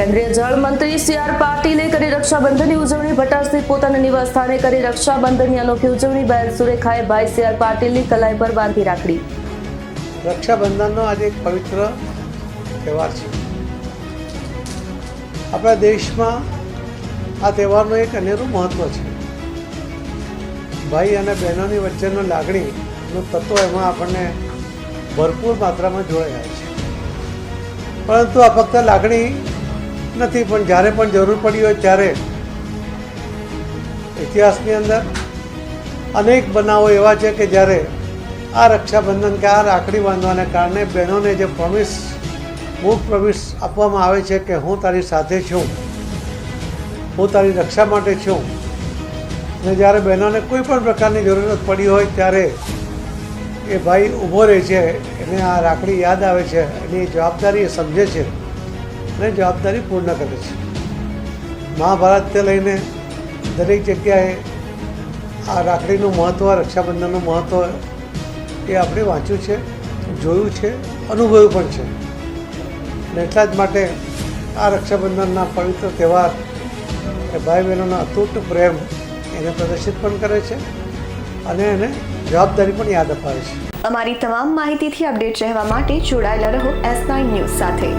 કેન્દ્રીય જળ મંત્રી સી આર પાટીલે કરી રક્ષાબંધનની ઉજવણી ભટાર પોતાના નિવાસ સ્થાને કરી રક્ષાબંધનની અનોખી ઉજવણી બહેન સુરેખાએ ભાઈ સી આર પાટીલની કલાઈ પર બાંધી રાખડી. રક્ષાબંધનનો આજે એક પવિત્ર તહેવાર છે. આપણા દેશમાં આ તહેવારનું એક અનેરું મહત્ત્વ છે. ભાઈ અને બહેનોની વચ્ચેનો લાગણીનું તત્વ એમાં આપણને ભરપૂર માત્રામાં જોવા જાય છે. પરંતુ આ ફક્ત લાગણી નથી, પણ જ્યારે પણ જરૂર પડી હોય ત્યારે. ઇતિહાસની અંદર અનેક બનાવો એવા છે કે જ્યારે આ રક્ષાબંધન કે આ રાખડી બાંધવાને કારણે બહેનોને જે પ્રોમિસ મૂક પ્રોમિસ આપવામાં આવે છે કે હું તારી સાથે છું, હું તારી રક્ષા માટે છું. અને જ્યારે બહેનોને કોઈ પણ પ્રકારની જરૂરત પડી હોય ત્યારે એ ભાઈ ઊભો રહે છે, એને આ રાખડી યાદ આવે છે, એની જવાબદારી એ સમજે છે. અને જવાબદારી પૂર્ણ કરે છે. મહાભારતથી લઈને દરેક જગ્યાએ આ રાખડીનું મહત્ત્વ રક્ષાબંધનનું મહત્ત્વ એ આપણે વાંચ્યું છે, જોયું છે, અનુભવ્યું પણ છે. અને એટલા જ માટે આ રક્ષાબંધનના પવિત્ર તહેવાર એ ભાઈ બહેનોનો અતૂટ પ્રેમ એને પ્રદર્શિત પણ કરે છે અને એને જવાબદારી પણ યાદ અપાવે છે. અમારી તમામ માહિતીથી અપડેટ રહેવા માટે જોડાયેલા રહો એસ નાઇન ન્યૂઝ સાથે.